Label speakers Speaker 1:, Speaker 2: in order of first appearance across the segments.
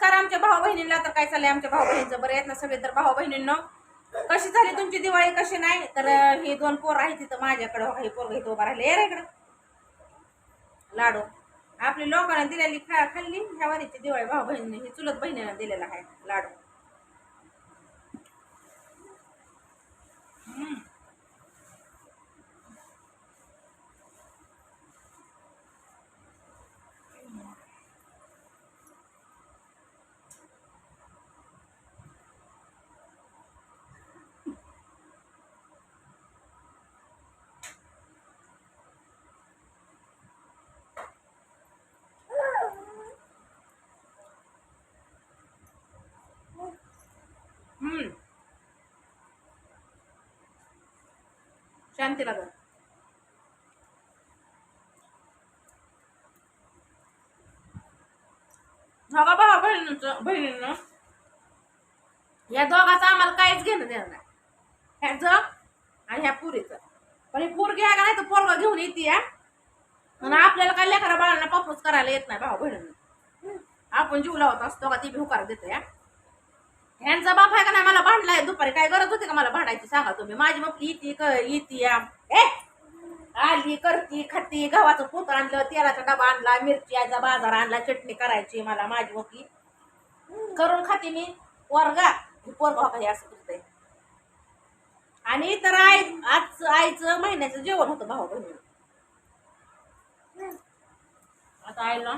Speaker 1: नमस्कार आमच्या भाऊ बहिणींना तर काय चाललंय? आमच्या भाऊ बहिणीचं बरं आहेत ना सगळे. तर भाऊ बहिणींनो कशी झाली तुमची दिवाळी? कशी नाही? तर हे ही दोन पोर आहेत तिथं माझ्याकडे. हे पोरग इथं उभा राहिले. ये इकडं. लाडू. आपली लोकांना दिलेली खा खाल्ली. ह्या वारीची दिवाळी भाऊ बहिणीने ही चुलत बहिणीनं दिलेला आहे लाडू. शांतीला बघ बघा भावा बहिणीचं बहिणीनं? या दोघाचं आम्हाला काहीच घेणं देणार नाही. ह्याचं आणि ह्या पुरीचं. पण हे पूर घ्या का नाही तर पोरगा घेऊन येते या आणि आपल्याला काय लेकरा बाळांना पापूस करायला येत नाही भाऊ बहिणीनं. आपण जीव लावत असतो का ती बी हुकार देतो या ह्यांचा बाप आहे का नाही? मला भांडलाय दुपारी काय गरज होती का मला भांडायची? सांगा तुम्ही. माझी मग इती क इती या ए! आली करती खाती गव्हाचं पोत आणलं तेलाचा डबा आणला मिरच्याचा बाजार आणला चटणी करायची मला माझी मोकी करून खाते मी. वर्गा पोरगा काही असं करतंय. आणि तर आई आज आईचं महिन्याचं जेवण होतं भाऊ बहिणी आता आईला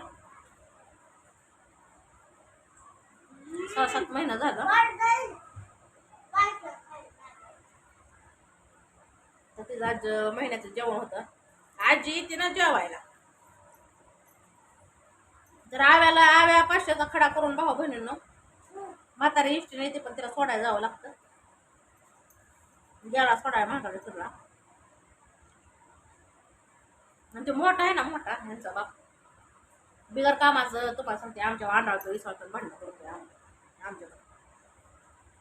Speaker 1: सहा सात महिना झाला. तर तिचं आज महिन्याचं जेवण होतं. आजी येते ना जेवायला. तर आव्याला आव्या पाचशेचा खडा करून भाऊ बहिणींनो म्हातारी इष्टीने येते पण तिला सोडायला जावं लागतं. गेला सोडायला म्हणाले तुला आणि ते मोठा आहे ना मोठा ह्यांचा बाप. बिगर कामाचं तुम्हाला सांगते आमच्या आंधळाचं विसरतो भांडण करतो आमच्याकडे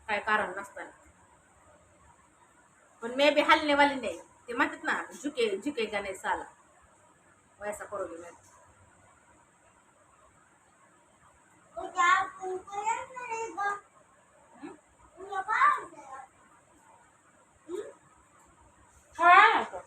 Speaker 1: काय कारण नसताना. पण मे बी हलने वाली नाही. ते म्हणतात ना, झुके झुके का नाही. साला वैसा करोगे मैं काय नको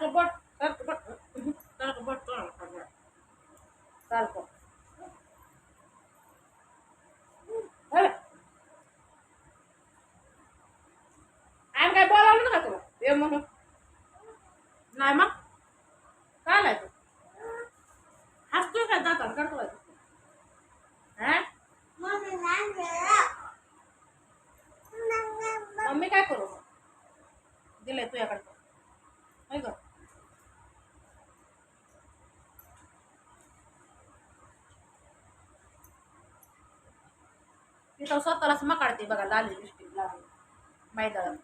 Speaker 1: सारखं बट सारखं बट सारखं बट सारखं अरे आम्ही काय बोलावलं ना का तुला ये म्हणून नाही मग काय नाही तू हसतोय काय जातात करतो हा मम्मी काय करू मग दिलंय तुझ्याकडे होय ग तिथं स्वतःलाच मकाडते बघा लाली लिपस्टिक लावून मैदान.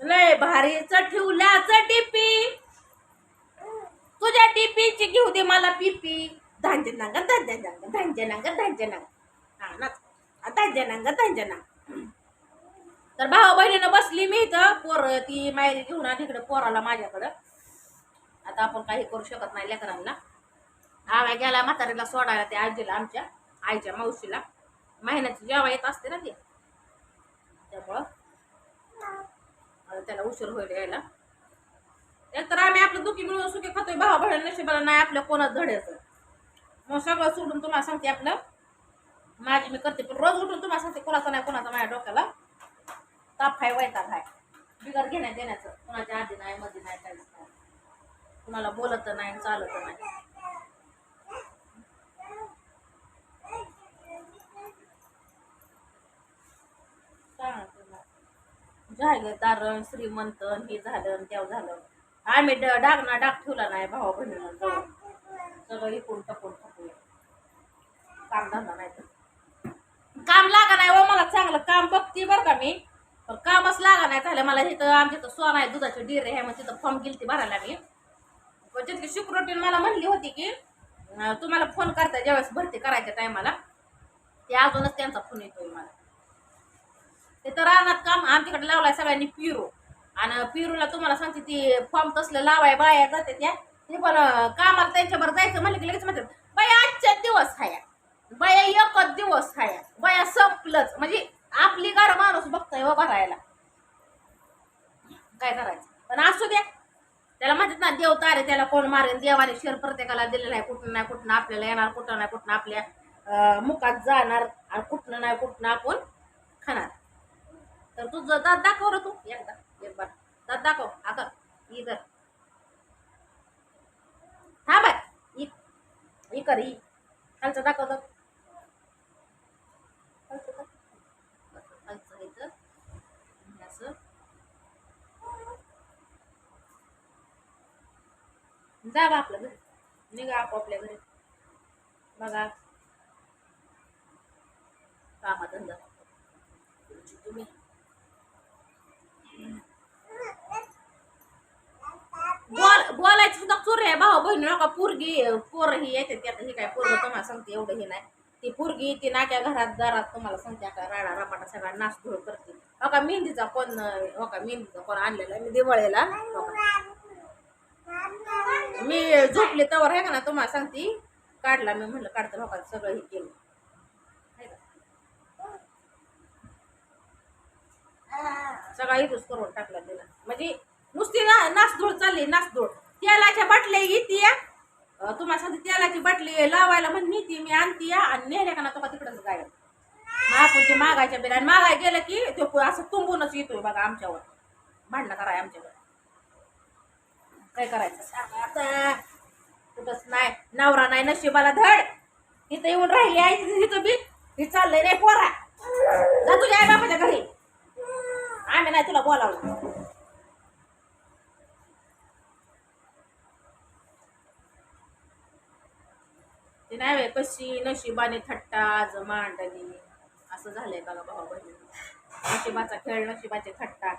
Speaker 1: लय भारीच ठेवल्याच टिपी. तुझ्या टिपीची घेऊ दे मला पिपी. धांजे नांग धांजे नांग धांजे नांग धांजे नांग. हा ना. धांजे नांग धांजे नांग. तर भाऊ बहिणीनं बसली मी इथं. पोर ती मायरी घेऊन तिकडे पोराला माझ्याकडं. आता आपण काही करू शकत नाही लेकरांना. आव्या गेला म्हातारीला सोडायला त्या आजीला आमच्या आईच्या मावशीला. महिन्याची जेव्हा येत असते ना ती. त्यामुळं आता त्याला उशीर होईल यायला. एक तर आम्ही आपलं दुखी मिळून सुखी खातोय भावा बहिण नशिबाला नाही आपल्या कोणाच धड्याचं. मग सगळं सोडून तुम्हाला सांगते आपलं. माझी मी करते पण रोज उठून तुम्हाला सांगते कोणाचा नाही कोणाचा माझ्या डोक्याला. ताप आहे वैताग आहे बिगर घेण्यात देण्याचं कोणाच्या आधी नाही मध्ये नाही काहीच नाही. कुणाला बोलत नाही चालत नाही. जाहीरदार श्रीमंत हे झालं त्या झालं. आम्ही ड- डागना डाग ठेवला नाही भावा बहिणीला जवळ सगळं इकून टपून टाकू काम धंदा नाही तर. काम लागा नाही व मला चांगलं काम बघते बरं का मी. पण कामच लागा नाही झालं. मला इथं आमच्या इथं सोन आहे दुधाचे डिरे आहे मग तिथं फॉर्म गेलती भरायला मी. पण तिथली सिक्युरिटी मला म्हणली होती की तुम्हाला फोन करता ज्यावेळेस भरती करायच्या टायमाला ते अजूनच त्यांचा फोन येतोय मला. ते तर रानात काम आमच्याकडे लावलाय सगळ्यांनी पिरू. आणि पिरूला तुम्हाला सांगते ती फॉर्म तसलं लावाय बाया जाते त्या. ते पण कामाला त्यांच्यावर जायचं म्हणलं की लगेच म्हणतात बाया आजच्या दिवस हाया. बाया एकच दिवस हाया. बाया संपलंच. म्हणजे आपली गार माणूस बघतोय व हो भरायला. काय करायचं? पण असू द्या. त्याला म्हणतात ना देव तारे त्याला कोण मारेन? देवाने शेर प्रत्येकाला दिलेला आहे. कुठं नाही कुठं आपल्याला येणार कुठं नाही कुठं आपल्या मुखात जाणार. आणि कुठनं नाही कुठनं आपण खाणार. तर तुझं दात दाखव रे तू. एकदा एक बार. दात दाखव. आकर इधर हा बाय. इ इ कर इ खालचं दाखव दाखव. खालचं खालचं असं. जा बा आपल्या घरी. निघा आपापल्या घरी. बघा. कामाधंदा तुम्ही. बोल बोलायचं सुद्धा चोर आहे भाऊ बहिणी नका पोरगी पोर ही येते ते आता हे काय पोरग तुम्हाला सांगते एवढं हे नाही. ती पोरगी ती नाक्या घरात दारात तुम्हाला सांगते आता राडा रपाटा सगळा नाश धूळ करते. हो का मेहंदीचा कोण हो का मेहंदीचा कोण आणलेला मी दिवाळीला. हो मी झोपले तवर आहे का ना तुम्हाला सांगते काढला मी म्हणलं काढतो हो सगळं हे केलं. सगळा इथूच करून टाकला तिला म्हणजे नुसती ना नासधूळ चालली नासधूळ. तेलाच्या बाटल्या येते तुम्हाला सांगते तेलाची बाटली लावायला म्हणजे नेती मी आणती या आणि नेल्या का ना तो तिकडंच गायब. आपण ते मागायच्या बेला आणि मागाय गेलं की तो असं तुंबूनच येतोय बघा आमच्यावर. भांडणं कराय आमच्यावर. काय करायचं? आता. कुठंच नाही. नवरा नाही नशिबाला धड. इथं येऊन राहिली आहे तिथं बी. हे चाललंय रे पोरा. जा तुझ्या आई बापाच्या घरी. आम्ही नाही तुला बोलावलं. ते कशी नशिबाने थट्टा आज मांडली असं झालंय बघा भाऊ बहिणी. नशिबाचा खेळ नशिबाचे थट्टा.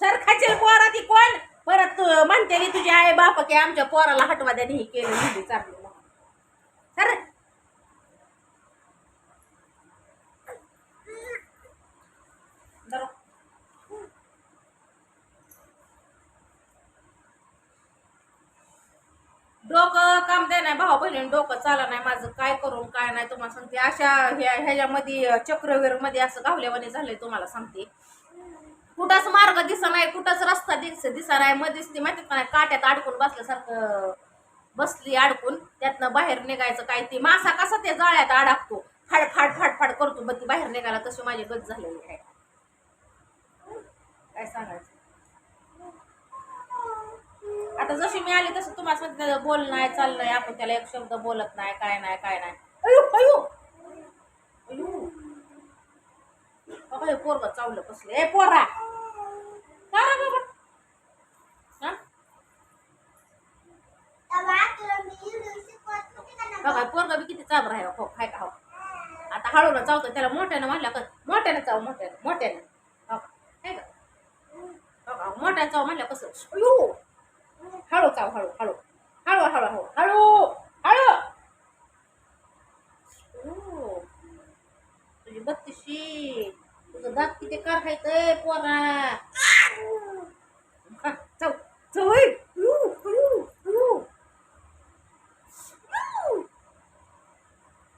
Speaker 1: सरखाचे पोरा ती कोण? परत म्हणते नी तुझी आई बाप की आमच्या पोराला हटवा द्याने ही केलं म्हणजे चालली मग सर जरा डोकं काम दे नाही भाऊ बहिणी डोकं चाला नाही माझं काय करून काय नाही तुम्हाला सांगते. अशा ह्या ह्याच्यामध्ये चक्रवीरमध्ये असं गावल्यावाने झालंय तुम्हाला सांगते. कुठंच मार्ग दिसा नाही कुठंच रस्ता दिस दिसा नाही. मध्येच ती माहिती का नाही काट्यात अडकून बसल्यासारखं बसली अडकून त्यातनं बाहेर निघायचं काय ती. मासा कसा त्या जाळ्यात अडकतो? फाड फाड फाड फाड करतो बघ ती बाहेर निघायला तशी माझी गत झालेली आहे. काय सांगायचं? आता जशी मी आली तसं तुम्हाला सांगते बोल नाही चाललंय आपण त्याला एक शब्द बोलत नाही काय नाही काय नाही. अयो अयो! अयो! बघा पोरग चावलं कसलं? ए पोरा! का रे बाबा? बघा पोरग बी किती चाबर आहे हो काय का हो. आता हळूला चावतो त्याला मोठ्यानं म्हणलं का मोठ्यानं चाव मोठ्यानं मोठ्यानं. हो काय हाय का? मोठ्या चाव म्हणलं कसं? अयो! हळू चाव हळू हळू हळू हळू हळू हळू हळू तुझी बत्तीशी. तुझं दात किती कार पोरा. हा, चव चव होय. अयो,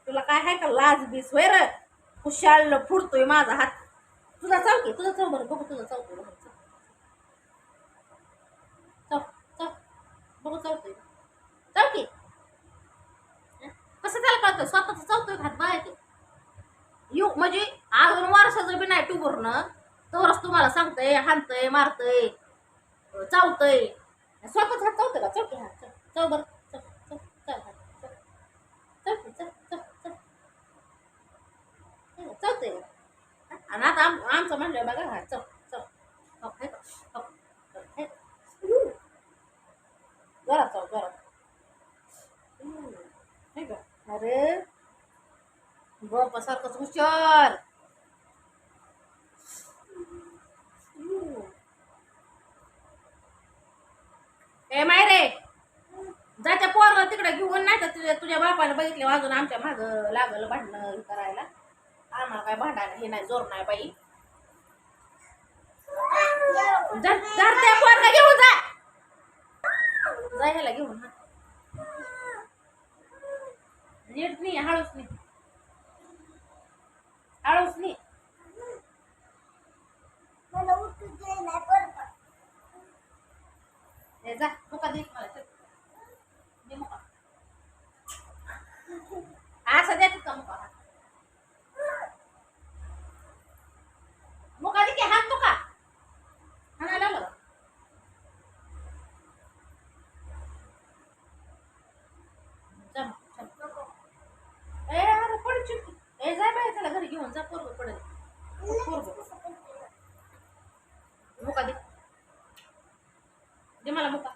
Speaker 1: तुला काय आहे का लाज बीस? होय र. खुशाल फुडतोय माझा हात. तुझा चाव तुझा चाव बरं बघू तुझा चावतोय बघू चाव चाव चाव बघू चावतोय चाव की. कसं त्याला कळतं? स्वतःच चावतोय का हात बाहेर की येऊ म्हणजे अजून जर बी नाही टुबुरनं तरच तुम्हाला सांगतंय हाणतंय मारतंय चावतंय. स्वतःच हात चावतंय का? चौकी हात चव चव बरं. चव चव चव चव चव चव चव आणि आता आम आमचं म्हणलं बघा हा चव चव हो, जोरात चव जोरात हम्म, हे का? अरे बापासारखंच हुशार ए माय रे जाच्या पोरला तिकडे घेऊन नाही तर तुझ्या तुझ्या बापाला बघितले अजून आमच्या माग लागलं भांडणं हे करायला. आम्हाला काय भांडायला हे नाही जोर नाही बाई. जर त्या पोरला घेऊन जा. जा ह्याला घेऊन हा नीट नाही हळूच नाही हळूच नाही जा मुका दे मला असं द्या तिथं मुका मुका दे की हात मुका हाणायला लागलं जा मग, चल. ए अरे पडची ए जाय बाय त्याला घरी घेऊन जा पोरग पडेल. पोरग मुका दे. दे मला मुका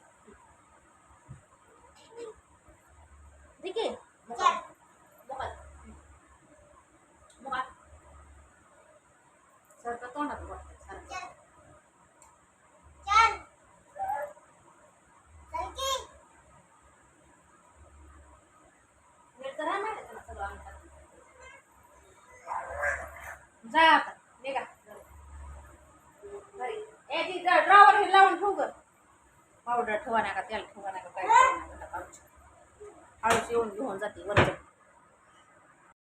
Speaker 1: दे की मुका मुका मुका सारखं तोंडात वाटतं सारखं नीट तर राहा माहिती तुला सगळं अंगठा. जा आता निघा घरी ए ती ड्रॉवर हे लावून ठेवू ग पावडर ठेवा नका तेल ठेवा नका काय ठेवा नका हळूच येऊन घेऊन जाते वरच्या